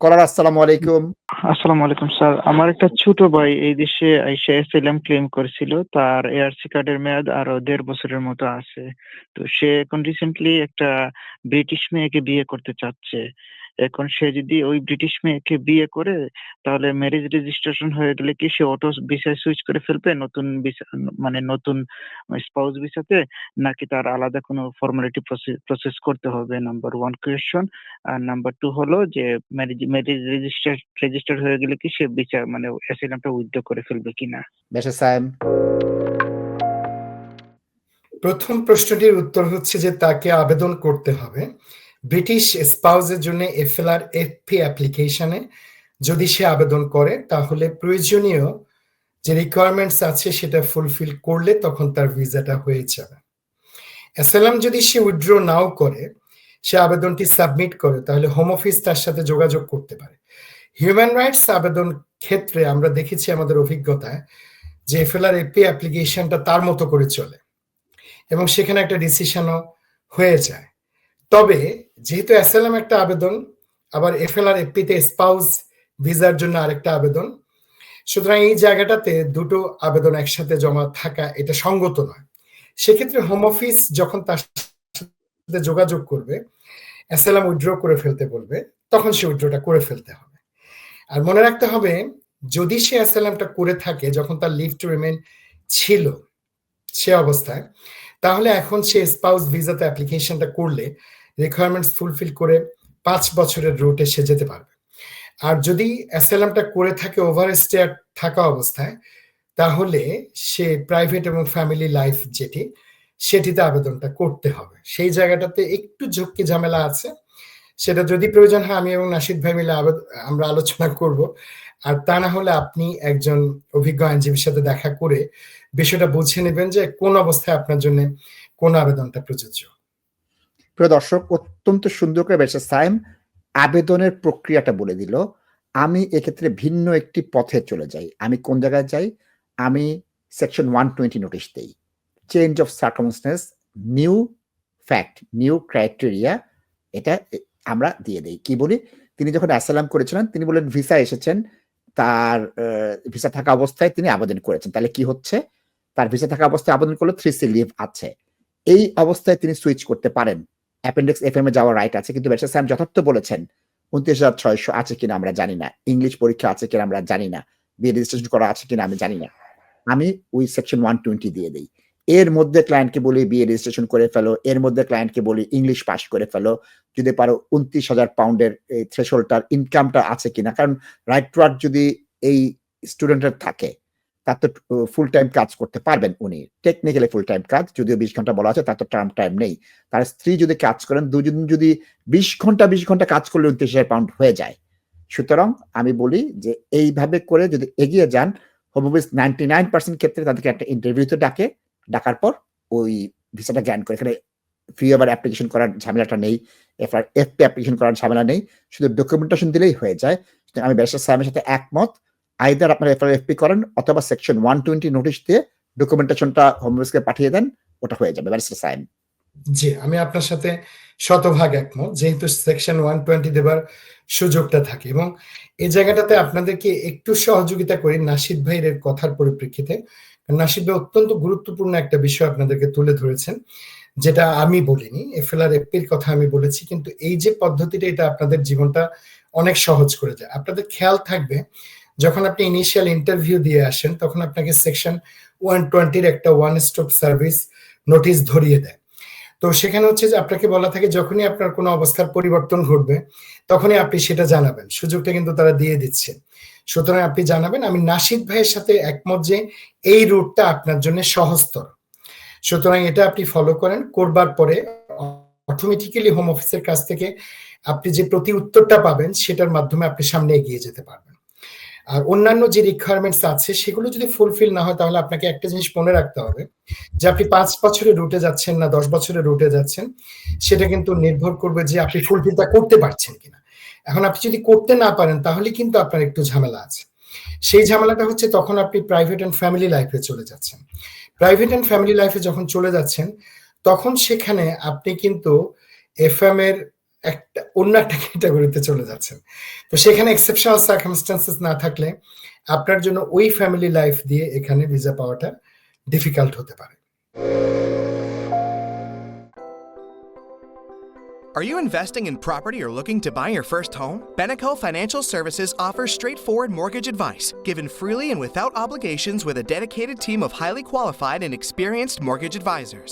কলার আসসালামু আলাইকুম। আসসালামু আলাইকুম, স্যার। আমার একটা ছোট ভাই এই দেশে আইসা এসএলএম ক্লেম করেছিল। তার এআরসি কার্ডের মেয়াদ আরও দেড় বছরের মতো আছে। তো সে এখন রিসেন্টলি একটা ব্রিটিশ মেয়েকে বিয়ে করতে চাচ্ছে। এখন সে যদি ওই ব্রিটিশ মেয়েকে বিয়ে করে তাহলে ম্যারেজ রেজিস্ট্রেশন হয়ে গেলে কি সে অটো ভিসায় সুইচ করে ফেলবে? নতুন ভিসা মানে নতুন স্পাউস ভিসাতে নাকি তার আলাদা কোনো ফর্মালিটি প্রসেস করতে হবে? নাম্বার ওয়ান কোয়েশ্চন আর নাম্বার টু হলো যে ম্যারেজ ম্যারেজ রেজিস্টার রেজিস্টার হয়ে গেলে কি সে বিচার মানে অ্যাসিলামটা উইথড্র করে ফেলবে কিনা? বেশা সাহেব প্রথম প্রশ্নটির উত্তর হচ্ছে যে তাকে আবেদন করতে হবে। ব্রিটিশ স্পাউজের জন্য এফএলআর এফপি অ্যাপ্লিকেশনে যদি সে আবেদন করে, তাহলে প্রয়োজনীয় যে রিকোয়ারমেন্টস আছে সেটা ফুলফিল করলে তখন তার ভিসাটা হয়ে যাবে। অ্যাসালাম যদি সে উইথড্র নাও করে, সে আবেদনটি সাবমিট করে, তাহলে হোম অফিস তার সাথে যোগাযোগ করতে পারে। হিউম্যান রাইটস আবেদন ক্ষেত্রে আমরা দেখেছি আমাদের অভিজ্ঞতায় যে এফএলআর এপি অ্যাপ্লিকেশনটা তার মতো করে চলে এবং সেখানে একটা ডিসিশনও হয়ে যায়। তবে যেহেতু অ্যাসালাম একটা আবেদন, আবার এফএলআর এপিতে স্পাউস ভিসার জন্য আরেকটা আবেদন, সুতরাং এই জায়গাটাতে দুটো আবেদন একসাথে জমা থাকা এটা সঙ্গত নয়। সেক্ষেত্রে হোম অফিস যখন তার সাথে যোগাযোগ করবে অ্যাসালাম উইথড্র করে ফেলতে বলবে, তখন সে উইথড্রটা করে ফেলতে হবে। আর মনে রাখতে হবে, যদি সে অ্যাসালামটা করে থাকে, যখন তার লিভ টু রিমেন ছিল সে অবস্থায়, তাহলে এখন সে স্পাউস ভিসাতে অ্যাপ্লিকেশনটা করলে রিকোয়ারমেন্টস ফুলফিল করে পাঁচ বছরের রুটে সে যেতে পারবে। আর যদি অ্যাসালামটা করে থাকে ওভার স্টে থাকা অবস্থায়, তাহলে সে প্রাইভেট এবং ফ্যামিলি লাইফ যেটি, সেটিতে আবেদনটা করতে হবে। সেই জায়গাটাতে একটু ঝক্কি ঝামেলা আছে। সেটা যদি প্রয়োজন হয়, আমি এবং নাসিদ ভাই মিলে আমরা আলোচনা করব। আর তা না হলে আপনি একজন অভিজ্ঞ আইনজীবীর সাথে দেখা করে বিষয়টা বুঝে নেবেন যে কোন অবস্থায় আপনার জন্য কোন আবেদনটা প্রযোজ্য। প্রিয় দর্শক, অত্যন্ত সুন্দর করে বেশ সাইম আবেদনের প্রক্রিয়াটা বলে দিল। আমি এক্ষেত্রে ভিন্ন একটি পথে চলে যাই। আমি কোন জায়গায় যাই? আমি সেকশন ওয়ান টোয়েন্টি নোটিশ দেই। Change of circumstance new fact new criteria এটা আমরা দিয়ে দেই। কি বলি? তিনি যখন অ্যাসালাম করেছিলেন, তিনি বলেন ভিসা এসেছেন। তার ভিসা থাকা অবস্থায় তিনি আবেদন করেছেন। তাহলে কি হচ্ছে? তার ভিসা থাকা অবস্থায় আবেদন করলে থ্রি সি লিভ আছে। এই অবস্থায় তিনি সুইচ করতে পারেন। অ্যাপেন্ডিক্স এফ এম এ যাওয়ার রাইট আছে, কিন্তু ব্যারিস্টার স্যাম যথার্থ বলেছেন, উনত্রিশ হাজার ছয়শো আছে কিনা আমরা জানি না। ইংলিশ পরীক্ষা আছে কিনা আমরা জানি না। বিয়ে রেজিস্ট্রেশন করা আছে কিনা আমি জানি না। আমি ওই সেকশন ওয়ান টোয়েন্টি দিয়ে দিই। এর মধ্যে ক্লায়েন্টকে বলি বিয়ে রেজিস্ট্রেশন করে ফেলো, এর মধ্যে ক্লায়েন্টকে বলি ইংলিশ পাস করে ফেলো। যদি পারো উনত্রিশ হাজার পাউন্ডের থ্রেশোল্ডটার ইনকামটা আছে কিনা। কারণ রাইট টু যদি এই স্টুডেন্টের থাকে তার তো ফুল টাইম কাজ করতে পারবেন উনি। টেকনিক্যালি ফুল টাইম কাজ, যদিও বিশ ঘণ্টা বলা আছে, তার তো টার্ম টাইম নেই। তার স্ত্রী যদি কাজ করেন, দুজন যদি বিশ ঘণ্টা বিশ ঘণ্টা কাজ করলে উনত্রিশ হাজার পাউন্ড হয়ে যায়। সুতরাং আমি বলি যে, এইভাবে করে যদি এগিয়ে যান home office ninety nine percent ক্ষেত্রে তাদেরকে একটা ইন্টারভিউতে ডাকে। ডাকার পর ওই ভিসাটা জ্ঞান করে। এখানে ফ্রি আবার অ্যাপ্লিকেশন করার ঝামেলাটা নেই। এফআর এফপি অ্যাপ্লিকেশন করার ঝামেলা নেই। শুধু ডকুমেন্টেশন দিলেই হয়ে যায়। আমি ব্যারিস্টার সাহেবের সাথে একমত। আইদার আপনার এফআর এফপি করেন অথবা সেকশন ওয়ান টোয়েন্টি নোটিশ দিয়ে ডকুমেন্টেশনটা হোম অফিসকে পাঠিয়ে দেন, ওটা হয়ে যাবে ব্যারিস্টার সাহেব জি, আমি আপনার সাথে শতভাগ একমত, যেহেতু সেকশন ওয়ান টোয়েন্টি দেবার সুযোগটা থাকে এবং এই জায়গাটাতে আপনাদেরকে একটু সহযোগিতা করি নাসিদ ভাইয়ের কথার পরিপ্রেক্ষিতে। নাসিদ ভাই অত্যন্ত গুরুত্বপূর্ণ একটা বিষয় আপনাদেরকে তুলে ধরেছেন, যেটা আমি বলিনি এফএলআর এফপির কথা আমি বলেছি, কিন্তু এই যে পদ্ধতিটা এটা আপনাদের জীবনটা অনেক সহজ করে দেয়। আপনাদের খেয়াল থাকবে যখন আপনি ইনিশিয়াল ইন্টারভিউ দিয়ে আসেন, তখন আপনাকে সেকশন ওয়ান টোয়েন্টির একটা ওয়ান স্টপ সার্ভিস নোটিশ ধরিয়ে দেয়। তো সেখানে হচ্ছে যে আপনাকে বলা থাকে, যখনই আপনার কোনো অবস্থার পরিবর্তন ঘটবে, তখনই আপনি সেটা জানাবেন। সুযোগটা কিন্তু তারা দিয়ে দিচ্ছে। সুতরাং আপনি জানাবেন, আমি নাসিদ ভাইয়ের সাথে একমত যে এই রুটটা আপনার জন্য সহজতর। সুতরাং এটা আপনি ফলো করেন, করবার পরে অটোমেটিক্যালি হোম অফিসের কাছ থেকে আপনি যে প্রতি উত্তরটা পাবেন, সেটার মাধ্যমে আপনি সামনে এগিয়ে যেতে পারবেন। আর অন্যান্য যে রিকোয়ারমেন্টস আছে, সেগুলো যদি ফুলফিল না হয়, তাহলে আপনাকে একটা জিনিস মনে রাখতে হবে যে আপনি পাঁচ বছরের রুটে যাচ্ছেন না, দশ বছরের রুটে যাচ্ছেন, সেটা কিন্তু নির্ভর করবে যে আপনি ফুলফিলটা করতে পারছেন কিনা। এখন আপনি যদি করতে না পারেন, তাহলে কিন্তু আপনার একটু ঝামেলা আছে। সেই ঝামেলাটা হচ্ছে তখন আপনি প্রাইভেট অ্যান্ড ফ্যামিলি লাইফে চলে যাচ্ছেন। প্রাইভেট অ্যান্ড ফ্যামিলি লাইফে যখন চলে যাচ্ছেন, তখন সেখানে আপনি কিন্তু এফএম এর একটা অন্য একটা ক্যাটাগরিতে চলে যাচ্ছেন তো সেখানে এক্সেপশনাল সার্কামস্টান্সেস না থাকলে আপনার জন্য ওই ফ্যামিলি লাইফ দিয়ে এখানে ভিসা পাওয়াটা ডিফিকাল্ট হতে পারে Are you investing in property or looking to buy your first home? Beneco Financial Services offers straightforward mortgage advice, given freely and without obligations with a dedicated team of highly qualified and experienced mortgage advisors.